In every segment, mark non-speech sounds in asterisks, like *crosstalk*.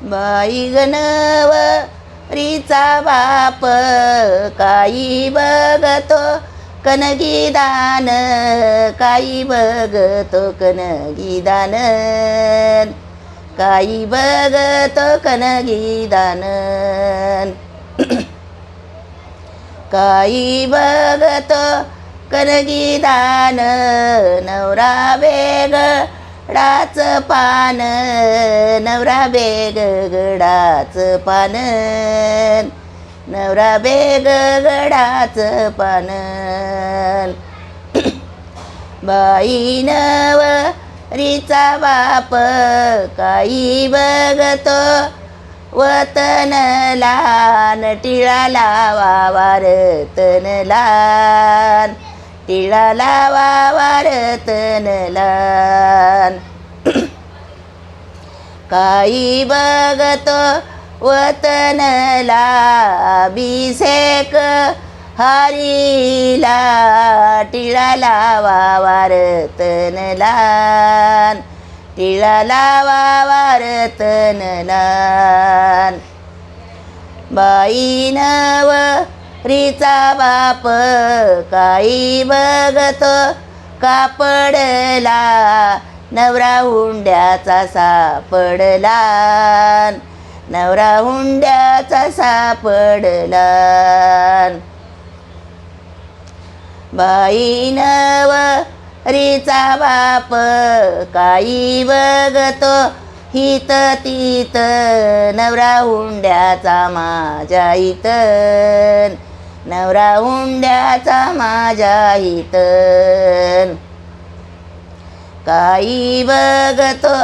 बाई गणव रीचा बाप काही बघतो कनगी दान काही बघतो कनगी दान काही बघतो कनगी दान *clears throat* काही बघतो कनगी दान नवरा बेग गडाच पान नवरा बेग गडाच पान. नवरा बेग गडाच पान. बाई नव रीचा बाप काही बघतो. वतनला लहान टिळा लावा वारतन टिळा लावा काही बघतो वतनला अभिषेक. हरीला टिळा लावा वारतन टिळा लावा वारतन लहान बाई नव रिचा बाप काही बघतो कापडला नवरा हुंड्याचा सापडला. नवरा हुंड्याचा सापडला. बाई नव रीचा बाप काही बघतो हित तीत. नवरा हुंड्याचा माझ्या हित नवरा हुंड्याचा माझ्या हित काही बघतो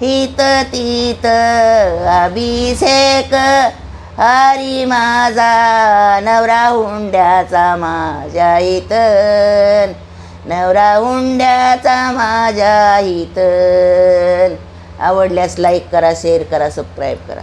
हित तीत अभिषेक. हरी माझा नवरा हुंड्याचा माझ्या हित नवरा हुंड्याचा माझ्या हित आवडल्यास लाईक करा शेअर करा सबस्क्राईब करा.